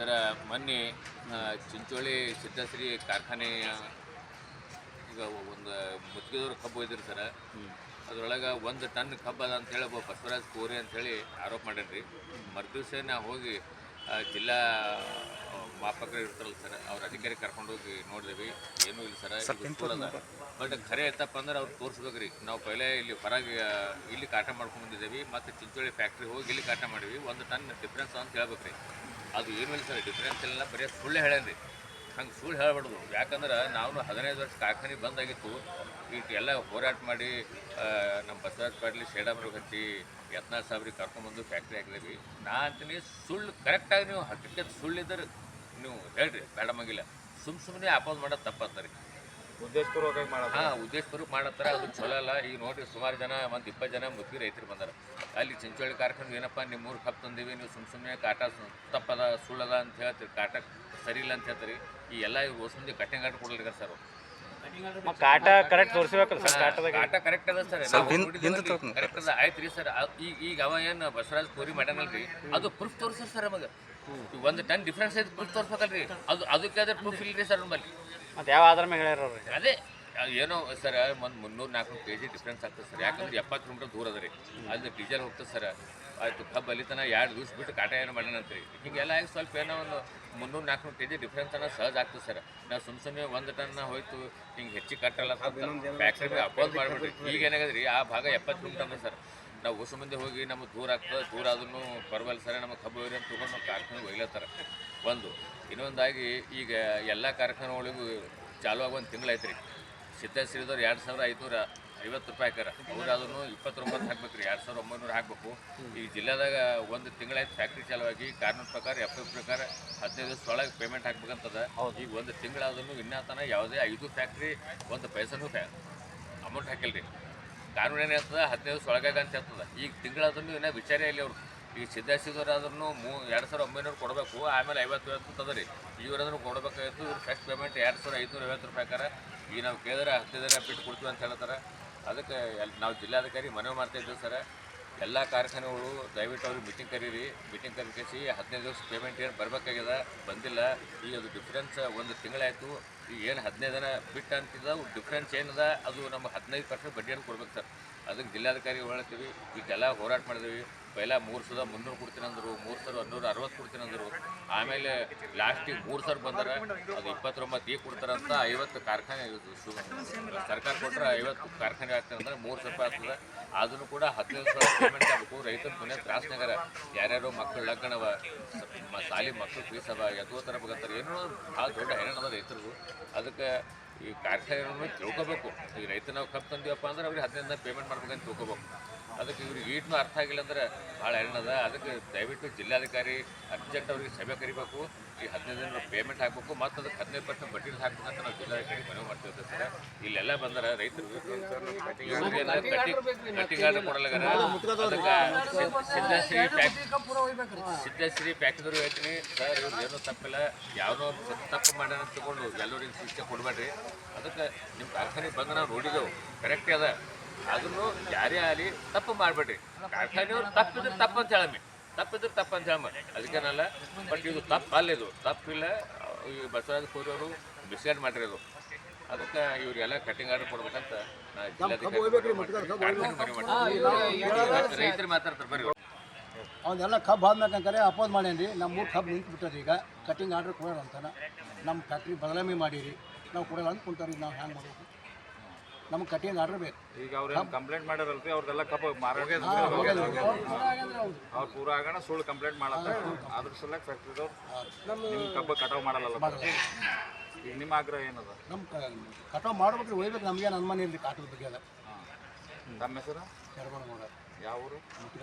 ಸರ ಮೊನ್ನೆ ಚಿಂಚೋಳಿ ಸಿದ್ಧಶ್ರೀ ಕಾರ್ಖಾನೆಯ ಈಗ ಒಂದು ಮುತ್ತಿಗೆದವ್ರ ಕಬ್ಬು ಒಯ್ದಿರಿ ಸರ. ಅದರೊಳಗೆ ಒಂದು ಟನ್ ಕಬ್ಬು ಅದ ಅಂತೇಳಿ ಒಬ್ಬ ಬಸವರಾಜ್ ಕೋರಿ ಅಂಥೇಳಿ ಆರೋಪ ಮಾಡ್ಯಾನ್ರಿ ಮರುದಿವ್ಸ ನಾ ಹೋಗಿ ಜಿಲ್ಲಾ ಮಾಪಕರು ಇರ್ತಾರಲ್ಲ ಸರ್ ಅವ್ರ ಅಧಿಕಾರಿ ಕರ್ಕೊಂಡು ಹೋಗಿ ನೋಡಿದ್ವಿ. ಏನೂ ಇಲ್ಲ ಸರ್ ಬಟ್ ಖರೆ ಐತಪ್ಪ ಅಂದ್ರೆ ಅವ್ರು ತೋರಿಸ್ಬೇಕ್ರಿ. ನಾವು ಪೈಲೆ ಇಲ್ಲಿ ಹೊರಗೆ ಇಲ್ಲಿ ಕಾಟ ಮಾಡ್ಕೊಂಡು ಬಂದಿದ್ದೇವೆ. ಮತ್ತು ಚಿಂಚೋಳಿ ಫ್ಯಾಕ್ಟ್ರಿ ಹೋಗಿ ಇಲ್ಲಿ ಕಾಟ ಮಾಡಿವಿ ಒಂದು ಟನ್ ಡಿಫ್ರೆನ್ಸ್ ಅಂತ ಹೇಳ್ಬೇಕ್ರಿ. ಅದು ಏನಿಲ್ಲ ಸರ್ ಡಿಫ್ರೆನ್ಸ್ ಇಲ್ಲ, ಬರೀ ಸುಳ್ಳು ಹೇಳೇನ್ರಿ. ಹಂಗೆ ಸುಳ್ಳು ಹೇಳ್ಬಾರ್ದು. ಯಾಕಂದ್ರೆ ನಾವು ಹದಿನೈದು ವರ್ಷ ಕಾರ್ಖಾನೆ ಬಂದಾಗಿತ್ತು. ಇಟ್ಟು ಎಲ್ಲ ಹೋರಾಟ ಮಾಡಿ ನಮ್ಮ ಬಸವರಾಜ ಪಾಟೀಲ್ ಶೇಡಾಮ್ರಿಗೆ ಹಚ್ಚಿ ಯತ್ನಾಳ್ ಸಾಬ್ರಿಗೆ ಕರ್ಕೊಂಬಂದು ಫ್ಯಾಕ್ಟ್ರಿ ಹಾಕಿದೀವಿ. ನಾ ಅಂತೀನಿ ಸುಳ್ಳು ಕರೆಕ್ಟಾಗಿ ನೀವು ಹಕ್ಕಿಕತ್ ಸುಳ್ಳಿದ್ರೆ ನೀವು ಹೇಳ್ರಿ ಬೇಡಮಂಗಿಲ್ಲ ಸುಮ್ಮ ಸುಮ್ಮನೆ ಅಪೋಸ್ ಮಾಡೋದು ತಪ್ಪತ್ತರಿ ಮಾಡೋದು ಹಾ, ಉದ್ದೇಶಪೂರ್ವಕ ಮಾಡತ್ತಾರ ಅದು ಚಲೋ ಅಲ್ಲ. ಈಗ ನೋಡ್ರಿ, ಸುಮಾರು ಜನ, ಒಂದು ಇಪ್ಪತ್ತು ಜನ ಮುದ್ದಿ ರೈತರು ಬಂದಾರ. ಅಲ್ಲಿ ಚಿಂಚೋಳಿ ಕಾರ್ಖಾನೆ ಏನಪ್ಪ ನಿಮ್ಮ ಮೂರು ಕಪ್ ತಂದೀವಿ, ನೀವು ಸುಮ್ ಸುಮ್ಮನೆ ಕಾಟ ತಪ್ಪದ, ಸುಳ್ಳದ ಅಂತ ಹೇಳ್ತೀರಿ, ಕಾಟ ಸರಿ ಇಲ್ಲ ಅಂತ ಹೇಳ್ತೀರಿ. ಈ ಎಲ್ಲ ಇವ್ರು ಹೊಸ ಮಂದಿ ಕಟ್ಟಿಂಗ್ ಆಟ ಕೊಡ್ಲಿಕ್ಕೆ ಸರ್ ಕಾಟ ಕರೆಕ್ಟ್ ತೋರಿಸ್ಬೇಕಲ್ಲ ಸರ್ ಕಾಟದಾಗ. ಕಾಟ ಕರೆಕ್ಟ್ ಅದ ಸರ್. ಕರೆಕ್ಟ್ ಅದ. ಆಯ್ತು ರೀ ಸರ್ ಈಗ ಈಗ ಅವ ಏನು ಬಸವರಾಜ್ ಪೂರಿ ಮಾಡ್ಯಾನಲ್ರಿ? ಅದು ಪ್ರೂಫ್ ತೋರಿಸ್ರಿ ಸರ್ ನಮಗೆ. ಒಂದು ಟನ್ ಡಿಫ್ರೆನ್ಸ್ ಐತೆ ಪ್ರೂಫ್ ತೋರಿಸ್ಬೇಕಲ್ರಿ. ಅದು ಅದಕ್ಕೆ ಅದ್ರ ಪ್ರೂಫ್ ಇಲ್ರಿ ಸರ್ ನಮ್ಮಲ್ಲಿ. ಮತ್ತೆ ಯಾವ ಆಧಾರ ಮೇಲೆ ಹೇಳ್ಯಾರ ಅವ್ರು? ಅದೇ ಅದ್. ಏನೋ ಸರ್ ಒಂದು ಮುನ್ನೂರು ನಾಲ್ಕುನೂರು ಕೆ ಜಿ ಡಿಫ್ರೆನ್ಸ್ ಆಗ್ತದೆ ಸರ್. ಯಾಕಂದ್ರೆ ಎಪ್ಪತ್ತು ಕಿಲೋಮೀಟರ್ ದೂರ ಅದ ರೀ. ಅಲ್ಲಿ ಡೀಸೆಲ್ ಹೋಗ್ತದೆ ಸರ್. ಆಯಿತು ಕಬ್ಬು ಅಲ್ಲಿ ತನಕ ಎರಡು ದಿವ್ಸ ಬಿಟ್ಟು ಕಾಟ ಏನು ಮಾಡ್ಯಾನಂತ್ರಿ ಹೀಗೆಲ್ಲ ಆಗಿ ಸ್ವಲ್ಪ ಏನೋ ಒಂದು ಮುನ್ನೂರು ನಾಲ್ಕುನೂರು ಕೆ ಜಿ ಡಿಫ್ರೆನ್ಸ್ ಅನ್ನೋ ಸಹಜ ಆಗ್ತದೆ ಸರ್. ನಾವು ಸುಮ್ ಸುಮ್ಮನೆ ಒಂದು ಟನ್ ಹೋಯ್ತು ಹಿಂಗೆ ಹೆಚ್ಚಿಗೆ ಕಟ್ಟಲ್ಲ ಫ್ಯಾಕ್ಟ್ರಿ ಅಪೋಸ್ ಮಾಡಿಬಿಟ್ರಿ ಈಗ ಏನಾಗದ್ರಿ ಆ ಭಾಗ ಎಪ್ಪತ್ತು ಕಿಲೋಮೀಟರ್ ಅಂದ್ರೆ ಸರ್. ನಾವು ಹೊಸ ಮುಂದೆ ಹೋಗಿ ನಮಗೆ ದೂರ ಆಗ್ತದೆ ದೂರ ಆದ್ರೂ ಪರವಾಗಿಲ್ಲ ಸರ್. ನಮಗೆ ಕಬ್ಬು ಅಂತ ತೊಗೊಂಡು ನಮ್ಮ ಕಾರ್ಖಾನೆ ಒಯ್ಲತ್ತಾರ. ಒಂದು ಇನ್ನೊಂದಾಗಿ ಈಗ ಎಲ್ಲ ಕಾರ್ಖಾನೆಗಳಿಗೂ ಚಾಲು ಆಗಿ ಒಂದು ತಿಂಗಳಾಯ್ತು ಐತ್ರಿ ಸಿದ್ಧಶ್ರೀದವ್ರು ಎರಡು ಸಾವಿರ ಐದುನೂರ ಐವತ್ತು ರೂಪಾಯಿ ಹಾಕ್ಯಾರ. ಅವ್ರು ಅದನ್ನು ಇಪ್ಪತ್ತೊಂಬತ್ತು ಹಾಕ್ಬೇಕು ರೀ ಎರಡು ಸಾವಿರ ಒಂಬೈನೂರು ಹಾಕ್ಬೇಕು. ಈ ಜಿಲ್ಲೆದಾಗ ಒಂದು ತಿಂಗಳಾಯ್ತು ಫ್ಯಾಕ್ಟ್ರಿ ಚಾಲುವಾಗಿ ಕಾನೂನು ಪ್ರಕಾರ ಎಫ್ ಎಫ್ ಪ್ರಕಾರ ಹದಿನೈದು ದಿವಸ ಒಳಗೆ ಪೇಮೆಂಟ್ ಹಾಕ್ಬೇಕಂತದ. ಈಗ ಒಂದು ತಿಂಗಳಾದ್ರೂ ಇನ್ನೂ ತನಕ ಯಾವುದೇ ಐದು ಫ್ಯಾಕ್ಟ್ರಿ ಒಂದು ಪೈಸನೂ ಫ್ಯಾ ಅಮೌಂಟ್ ರೀ ಕಾನೂನು ಏನು ಹೇಳ್ತದ? ಹದಿನೈದು ದಿವಸ ಒಳಗಾಗ ಅಂತ ಹೇಳ್ತದ. ಈಗ ತಿಂಗಳಾದ್ರೂ ಇನ್ನೂ ವಿಚಾರ ಇಲ್ಲ ಅವ್ರು ಈಗ ಆದ್ರೂ ಮೂ ಎರಡು ಸಾವಿರ ಒಂಬೈನೂರು ಕೊಡಬೇಕು, ಆಮೇಲೆ ಐವತ್ತು ಐವತ್ತು ತದರಿ ಇವರಾದ್ರೂ ಕೊಡಬೇಕಾಗಿತ್ತು, ಇವ್ರು ಫಸ್ಟ್ ಪೇಮೆಂಟ್ ಎರಡು ಸಾವಿರ ಐದುನೂರ ಐವತ್ತು ರೂಪಾಯಿಕಾರ ಈಗ ನಾವು ಕೇಳಿದ್ರೆ ಹತ್ತಿದ್ರೆ ಬಿಟ್ಟು ಕೊಡ್ತೀವಿ ಅಂತ ಹೇಳ್ತಾರೆ. ಅದಕ್ಕೆ ನಾವು ಜಿಲ್ಲಾಧಿಕಾರಿ ಮನವಿ ಮಾಡ್ತಾ ಇದ್ದೀವಿ ಸರ್. ಎಲ್ಲ ಕಾರ್ಖಾನೆಗಳು, ದಯವಿಟ್ಟು ಅವ್ರಿಗೆ ಮೀಟಿಂಗ್ ಕರೀರಿ. ಮೀಟಿಂಗ್ ಕರಿಸಿ ಹದಿನೈದು ದಿವಸ ಪೇಮೆಂಟ್ ಏನು ಬರಬೇಕಾಗ್ಯದ ಬಂದಿಲ್ಲ. ಈಗ ಅದು ಡಿಫ್ರೆನ್ಸ್ ಒಂದು ತಿಂಗಳಾಯಿತು. ಈಗ ಏನು ಹದಿನೈದು ದಿನ ಬಿಟ್ಟು ಅಂತಿದ್ದ ಡಿಫ್ರೆನ್ಸ್ ಏನಿದೆ, ಅದು ನಮ್ಮ ಹದಿನೈದು ಪರ್ಸೆಂಟ್ ಬಡ್ಡಿಯನ್ನು ಕೊಡ್ಬೇಕು ಸರ್. ಅದಕ್ಕೆ ಜಿಲ್ಲಾಧಿಕಾರಿ ಹೇಳ್ತೀವಿ ಈಗೆಲ್ಲ ಹೋರಾಟ ಮಾಡಿದ್ವಿ. ಪೈಲ ಮೂರು ಸಾವಿರದ ಮುನ್ನೂರು ಕೊಡ್ತೀನಿ ಅಂದರು ಮೂರು ಸಾವಿರದ ಹನ್ನೂರ ಅರವತ್ತು ಕೊಡ್ತೀನಿ ಅಂದರು ಆಮೇಲೆ ಲಾಸ್ಟಿಗೆ ಮೂರು ಸಾವಿರ ಬಂದರೆ ಅದು ಇಪ್ಪತ್ತೊಂಬತ್ತು ಈಗ ಕೊಡ್ತಾರಂತ ಐವತ್ತು ಕಾರ್ಖಾನೆ ಸರ್ಕಾರ ಕೊಟ್ಟರೆ ಐವತ್ತು ಕಾರ್ಖಾನೆ ಆಗ್ತದೆ ಅಂದ್ರೆ ಮೂರು ಸಾವಿರ ರೂಪಾಯಿ ಆಗ್ತದೆ. ಅದನ್ನು ಕೂಡ ಹದಿನೈದು ಸಾವಿರ ಪೇಮೆಂಟ್ ಆಗಬೇಕು. ರೈತರು ಮನೆ ತ್ರಾಸ್ನಗರ. ಯಾರ್ಯಾರು ಮಕ್ಕಳು ಲಗ್ನವ ಸಾಲಿ ಮಕ್ಕಳು ಫೀಸ್ ಅವ ಎತ್ತುವ ಥರ ಬೇಕಂತಾರೆ ಏನೋ ಭಾಳ ದೊಡ್ಡ ಹೈರಾಣ ಅದ ರೈತರು. ಅದಕ್ಕೆ ಈ ಕಾರ್ಖಾನೆ ತಿಳ್ಕೋಬೇಕು. ಈಗ ರೈತ ನಾವು ಕಬ್ಬು ತಂದೀವಪ್ಪ ಅಂದ್ರೆ ಅವ್ರಿಗೆ ಹದಿನೈದು ಪೇಮೆಂಟ್ ಮಾಡ್ಬೇಕಂತ ತಿಳ್ಕೊಬೇಕು. ಅದಕ್ಕೆ ಇವ್ರಿಗೆ ಈಟ್ನೂ ಅರ್ಥ ಆಗಿಲ್ಲ ಅಂದ್ರೆ ಭಾಳ ಹೆಣ್ಣದ ಅದಕ್ಕೆ ದಯವಿಟ್ಟು ಜಿಲ್ಲಾಧಿಕಾರಿ ಅರ್ಜೆಂಟ್ ಅವ್ರಿಗೆ ಸಭೆ ಕರಿಬೇಕು. ಈ ಹದಿನೈದು ದಿನ ಪೇಮೆಂಟ್ ಹಾಕ್ಬೇಕು. ಮತ್ತು ಅದಕ್ಕೆ ಹದಿನೈದು ಪರ್ಸೆಂಟ್ ಬಡ್ಡಿ ಹಾಕ್ಬೇಕಂತ ನಾವು ಜಿಲ್ಲಾಧಿಕಾರಿ ಮನವಿ ಮಾಡ್ತಿರ್ತೇವೆ ಸರ್. ಇಲ್ಲೆಲ್ಲ ಬಂದ್ರ ರೈತರು. ಕಟ್ಟಿಂಗ್ ಆರ್ಡರ್ ಕೊಡಲಾಗಾರ ಸಿದ್ಧಶ್ರೀ ಸಿದ್ಧಶ್ರೀ ಹೇಳ್ತೀನಿ. ಸರ್ ಇವ್ರು ಏನೂ ತಪ್ಪಿಲ್ಲ. ಯಾವ್ದೋ ತಪ್ಪು ಮಾಡ್ಯಾನ ತಗೊಂಡು ಎಲ್ಲರಿಗೆ ಶಿಕ್ಷೆ ಕೊಡಬೇಡ್ರಿ. ಅದಕ್ಕೆ ನಿಮ್ಮ ಕಾರ್ಖಾನೆ ಬಂದು ನಾವು ನೋಡಿದೆವು. ಕರೆಕ್ಟ್ ಅದ. ಅದನ್ನು ಯಾರೇ ಆಗಲಿ ತಪ್ಪು ಮಾಡಬೇಡ್ರಿ. ಕಾರ್ಖಾನೆಯವ್ರು ತಪ್ಪಿದ್ರೆ ತಪ್ಪು ಅಂತ ಹೇಳಮ್ಮಿ. ತಪ್ಪಿದ್ರೆ ತಪ್ಪು ಅಂತ ಹೇಳಮ್ಮ. ಅದಕ್ಕೇನಲ್ಲ ಬಟ್ ಇದು ತಪ್ಪು ಅಲ್ಲ ಇದು. ತಪ್ಪಿಲ್ಲ. ಈ ಬಸವರಾಜ ಕೋರಿ ಅವರು ಮಿಸ್ಗೈಡ್ ಮಾಡಿರೋದು. ಅದಕ್ಕೆ ಇವರಿಗೆಲ್ಲ ಕಟಿಂಗ್ ಆರ್ಡರ್ ಕೊಡ್ಬೇಕಂತ ರೈತರು ಮಾತಾಡ್ತಾರೆ ಬರ್ರಿ ಅವನ್ನೆಲ್ಲ ಕಬ್ಬು ಆದ್ಮೇಕಂತಾರೆ ಅಪೋಸ್ ಮಾಡ್ಯಾನ್ರಿ. ನಮ್ಮ ಮೂರು ಕಬ್ಬು ನಿಂತು ಬಿಟ್ಟದ ಈಗ. ಕಟಿಂಗ್ ಆರ್ಡರ್ ಕೊಡೋಣ ಅಂತಾನೆ. ನಮ್ಮ ಫ್ಯಾಕ್ಟ್ರಿ ಬದಲಾವಣೆ ಮಾಡಿರಿ. ನಾವು ಕೊಡಲ್ಲ ಅಂತ ಕುಂತಾರಿ ನಾವು ಹ್ಯಾಂಗೆ ಮಾಡ್ಬೇಕು? ನಮ್ಗೆ ಕಠಿಣ ಆರ್ಡರ್ ಬೇಕು. ಈಗ ಅವ್ರು ಕಂಪ್ಲೇಂಟ್ ಮಾಡಿರಲ್ರಿ ಅವ್ರದೆಲ್ಲ ಕಬ್ಬು ಮಾರಾಟ ಅವ್ರು ಪೂರ ಆಗೋಣ ಸುಳ್ಳು ಕಂಪ್ಲೇಂಟ್ ಮಾಡಲ್ಲ ಅದ್ರ ಸಲಕ್ ಫ್ಯಾಕ್ಟ್ರಿದವ್ರು ಕಬ್ಬ ಕಟಾವ್ ಮಾಡಲ್ಲ. ಈಗ ನಿಮ್ಮ ಆಗ್ರಹ ಏನದ? ನಮ್ಮ ಕಟಾವ್ ಮಾಡ್ಬೇಕ್ರಿ ಒಯ್ಬೇಕು. ನಮ್ಗೇನು ಅನುಮಾನ ಇರಲಿ ಕಾಟದ ಬಗ್ಗೆ ಅದ. ತಮ್ಮ ಹೆಸರು? ಯಾವ ಊರು ಮುಟ್ಗ